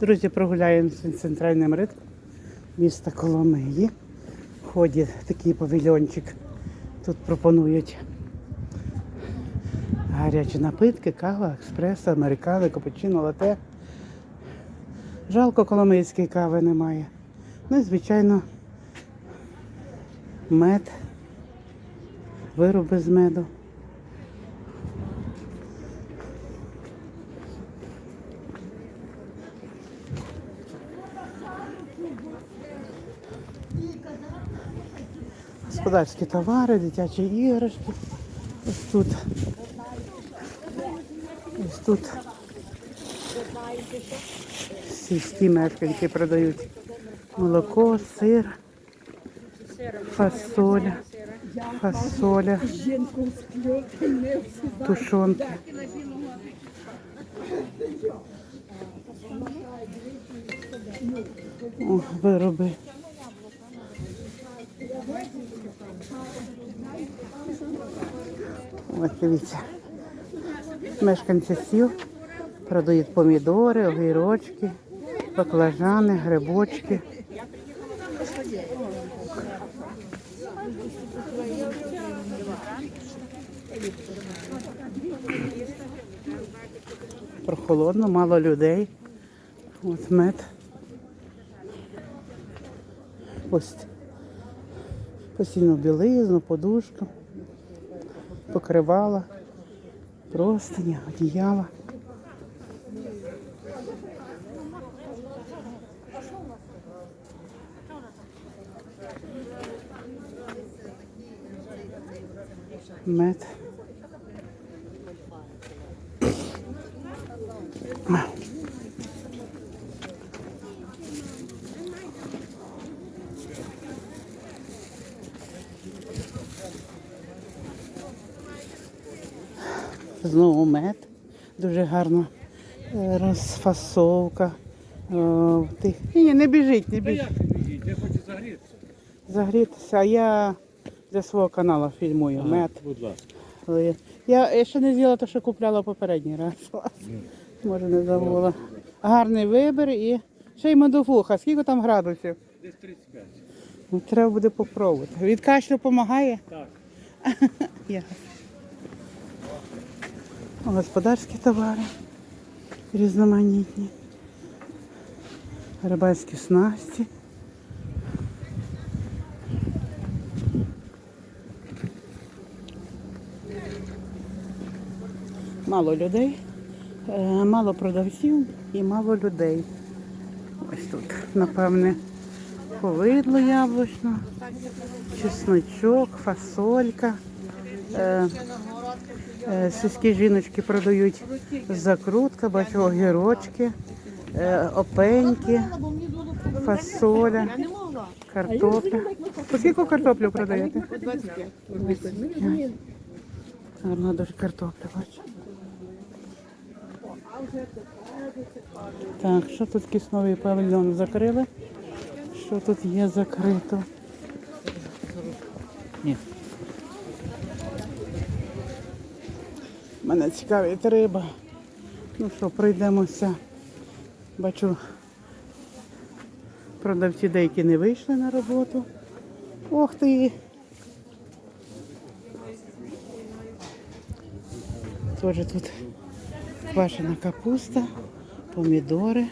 Друзі, прогуляємося центральним ринком міста Коломиї. Ході такий павільйончик. Тут пропонують гарячі напитки, кава, експресо, американо, капучино, лате. Жалко, коломийської кави немає. Ну і, звичайно, мед, вироби з меду. Господарські товари, дитячі іграшки. Ось тут. Ось тут. Сільські мешканці продають молоко, сир, фасоля, фасоля, тушонки. О, вироби. Ось дивіться. Мешканці сіл продають помідори, огірочки, баклажани, грибочки. Прохолодно, мало людей. От мед. Ось постільну білизну, подушку, покривала, простиня, одіяла. Мед. Знову мед. Дуже гарна е, розфасовка. Е. Ні, ні, не біжіть, не біжіть. я хочу загрітися. Загрітися. А я для свого каналу фільмую мед. Будь ласка. Я, ще не з'їла те, що купляла попередній раз. Може не забула. Гарний вибір і ще й медовуха. Скільки там градусів? Десь 35. Ну, треба буде попробувати. Від кашлю допомагає? Так. Ясно. Господарські товари різноманітні. Рибальські снасті. Мало людей, е, мало продавців і мало людей. Ось тут, напевне, повидло яблучно, чесночок, фасолька. Е, е, Сільські жіночки продають закрутка, бачу огірочки, е, опеньки, фасоля, картопля. По скільки картоплю продаєте? Гарна дуже картопля, бачу. Так, що тут кисновий павільйон закрили? Що тут є закрито? Ні. Мене цікавить риба. Ну що, пройдемося. Бачу, продавці деякі не вийшли на роботу. Ох ти! Теж тут квашена капуста, помідори.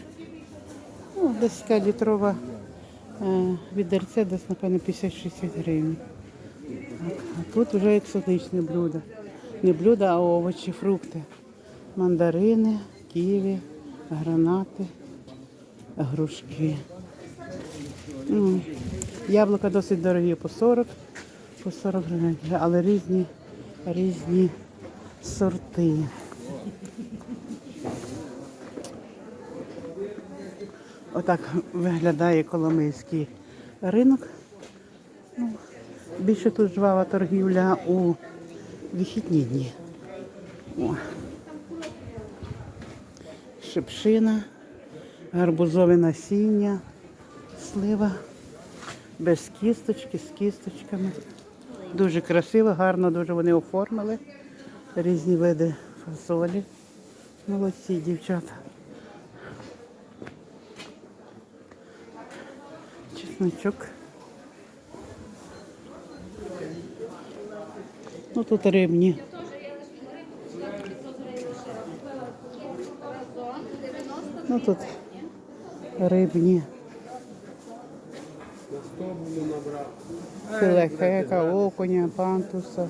Ну, десь така літрова е, відерце, десь, напевно, 50-60 гривень. А тут вже екзотичне блюдо. Не блюдо, а овочі, фрукти. Мандарини, ківі, гранати, грушки. Яблука досить дорогі по 40, по 40 гривень, але різні, різні сорти. Отак виглядає Коломийський ринок. Ну, більше тут жвава торгівля у вихідні дні. О. Шипшина, гарбузове насіння, слива, без кісточки, з кісточками. Дуже красиво, гарно дуже вони оформили. Різні види фасолі. Молодці дівчата. Чесночок. Ну тут рибні. Ну тут рибні. Філе хека, окуня, пантуса.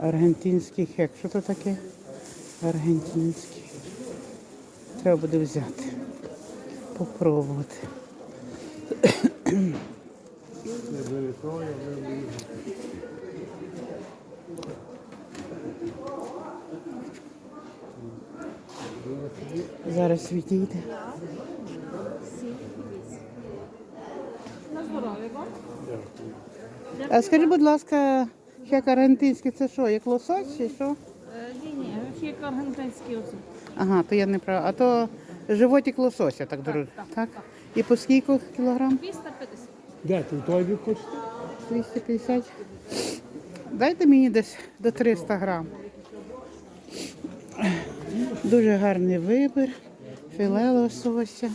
Аргентинський хек. Що це таке? Аргентинський. Треба буде взяти. Попробувати. Зараз відійде. На здоров'я вам. А скажи, будь ласка, хек аргентинський це що, як лосось чи що? Ні, ні, хік аргентинський оце. Ага, то я не права. А то животик лосося, так дорого. Так? І по скільки кілограм? 250. Де ти той хочете? 250. Дайте мені десь до 300 грам. Дуже гарний вибір. Філе лосося,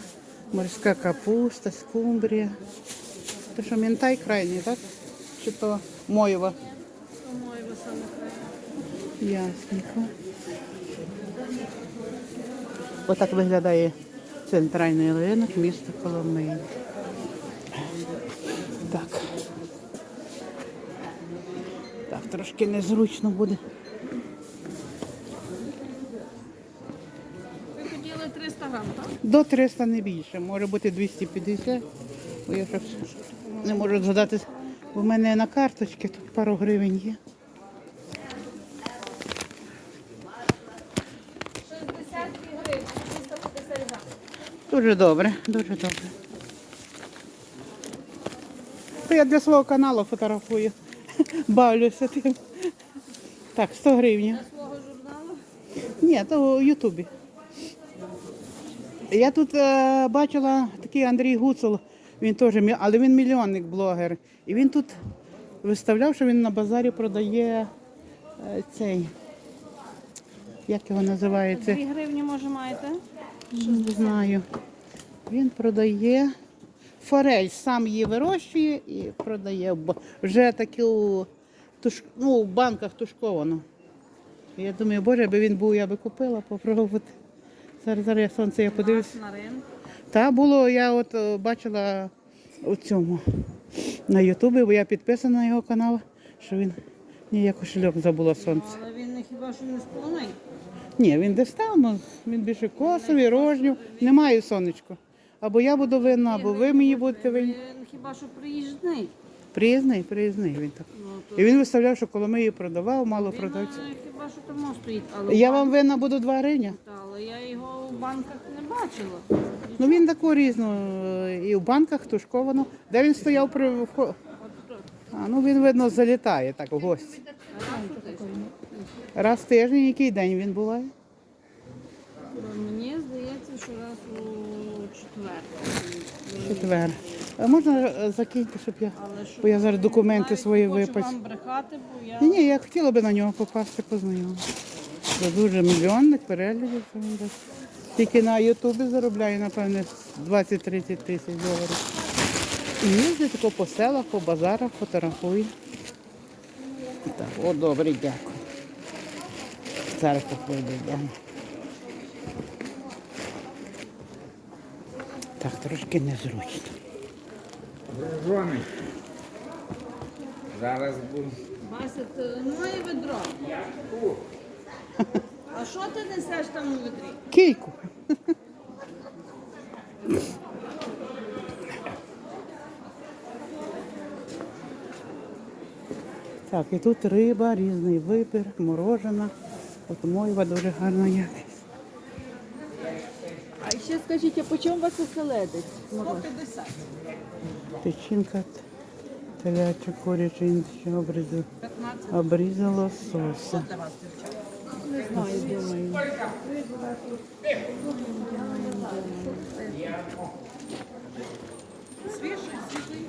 морська капуста, скумбрія. То що мінтай крайній, так? Чи то моєва? По-моєму, саме краще. Ясненько. Отак виглядає центральний ринок міста Коломиї. Так. Так, трошки незручно буде. Ви хотіли 300 грам, так? До 300 не більше, може бути 250. Бо я щось не можу згадати. У мене на карточці тут пару гривень є. 62 гривні, 350 грам. Дуже добре, дуже добре. Я для свого каналу фотографую. Бавлюся тим. Так, 100 гривень. Свого журналу. Ні, то у Ютубі. Я тут е, бачила такий Андрій Гуцул, він теж, мі- але він мільйонник блогер. І він тут виставляв, що він на базарі продає е, цей. Як його називається? 2 гривні, може, маєте? Не знаю. Він продає форель, сам її вирощує і продає. Бо Вже таку туш... ну, в банках тушковано. Я думаю, боже, аби він був, я би купила, попробувати. Зараз, зараз я сонце я подивлюсь. На ринку. Та було, я от е, бачила у цьому на Ютубі, бо я підписана на його канал, що він ні, я кошельок забула сонце. Але він не хіба що не полони. Ні, він десь там, він більше косовий, рожнів. Немає сонечко. Або я буду винна, або ви мені будете винні. Він хіба що приїжджний. Приїзний, приїзний він так. Ну, то І він виставляв, що коло її продавав, мало він продавців. е, хіба що там стоїть. Але, Я в вам винна буду два гривня. Та, але я його в банках не бачила. Ну він таку різну е, і в банках тушковано. Де він стояв при вхо-. А, ну він, видно, залітає так у гості. Раз в тиждень, який день він буває? Мені здається, що раз у четвер. Четвер. А можна е, закиньте, щоб я. Бо я зараз документи свої не випис. вам брехати, бо я Ні, ні, я хотіла би на нього попасти, познайомитися. Це дуже мільйонник переглядів. Тільки на Ютубі заробляє, напевне, 20-30 тисяч доларів. І їздить тако по селах, по базарах, фотографує. Так, о, добре, дякую. Зараз походу Так, трошки незручно. Жони. Зараз буду. Вася, ти моє ведро. А що ти несеш там у ведрі? Кійку. Так, і тут риба, різний вибір, морожена. От мойва дуже гарна якість. Ще скажіть, а по чому у вас оселедець? 150. Печінка теляча, куряча, інші обрізали. 15. Обрізала соуса. Не знаю, думаю. Свіжий, свіжий.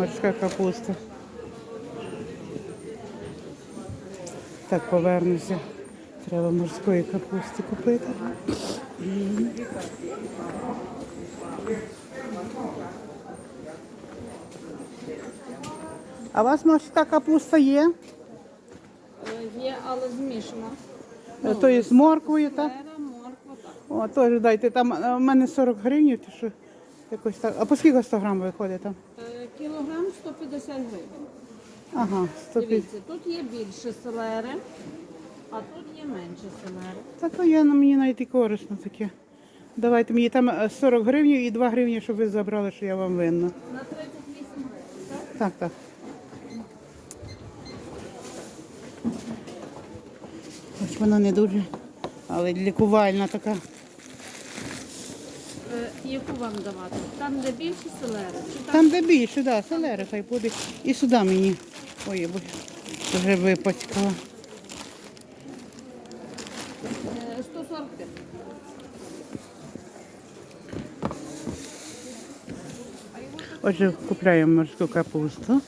Морська капуста. Так, повернуся. Треба морської капусти купити. А у вас морська капуста є? Е, Є, але змішано. Ну, То є з морквою, так? Морква, так. О, теж дайте. Там е, в мене 40 гривень, то що якось так. А по скільки 100 грам виходить там? Е, Кілограм 150 гривень. Ага, 150. Дивіться, тут є більше селери, а тут є менше селери. Та то я на мені навіть і корисно таке. Давайте мені там е, 40 гривень і 2 гривні, щоб ви забрали, що я вам винна. На 38 гривень, так? Так, так. Ось вона не дуже, але лікувальна така. Е, Яку вам давати? Там, де більше селери? Чи там? Де більше, да, селери хай буде. І сюди мені. Ой, бо- вже випачкала. Е, 145. Отже, купляємо морську капусту.